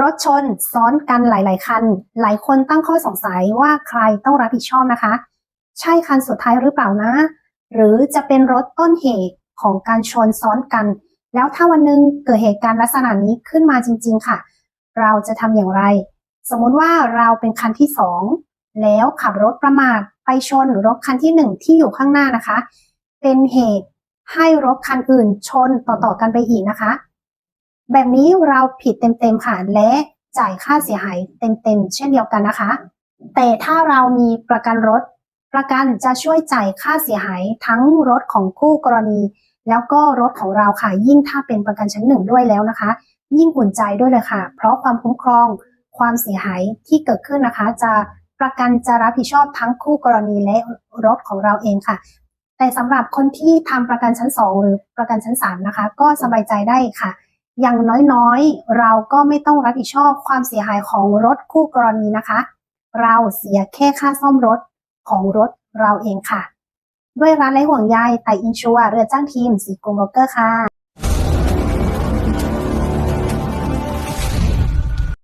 รถชนซ้อนกันหลาย ๆ คัน หลายคนตั้งข้อสงสัยว่าใครต้องรับผิดชอบนะคะ ใช่คันสุดท้ายหรือเปล่านะ หรือจะเป็นรถต้นเหตุของการชนซ้อนกัน แล้วถ้าวันหนึงเกิดเหตุการณ์ลักษณะนี้ขึ้นมาจริง ๆ ค่ะ เราจะทำอย่างไร สมมติว่าเราเป็นคันที่สองแล้วขับรถประมาทไปชนรถคันที่หนึ่งที่อยู่ข้างหน้านะคะ เป็นเหตุให้รถคันอื่นชนต่อๆกันไปอีกนะคะ แบบนี้เราผิดเต็มๆค่ะและจ่ายค่าเสียหายเต็มๆเช่นเดียวกันนะคะ แต่ถ้าเรามีประกันรถ ประกันจะช่วยจ่ายค่าเสียหายทั้งรถของคู่กรณี แล้วก็รถของเราค่ะยิ่งถ้าเป็นประกันชั้นหนึ่งด้วยแล้วนะคะ ยิ่งอุ่นใจด้วยเลยค่ะ เพราะความคุ้มครองความเสียหายที่เกิดขึ้นนะคะ จะประกันจะรับผิดชอบทั้งคู่กรณีและรถของเราเองค่ะ แต่สำหรับคนที่ทำประกันชั้นสองหรือประกันชั้นสามนะคะ ก็สบายใจได้ค่ะ อย่างน้อยๆ เราก็ไม่ต้องรับผิดชอบความเสียหายของรถคู่กรณีนะคะ เราเสียแค่ค่าซ่อมรถของรถเราเองค่ะ ด้วยร้านไร้ห่วงใยไต่อินชัวเรือจ้างทีมสีกรุงโรเกอร์ค่ะ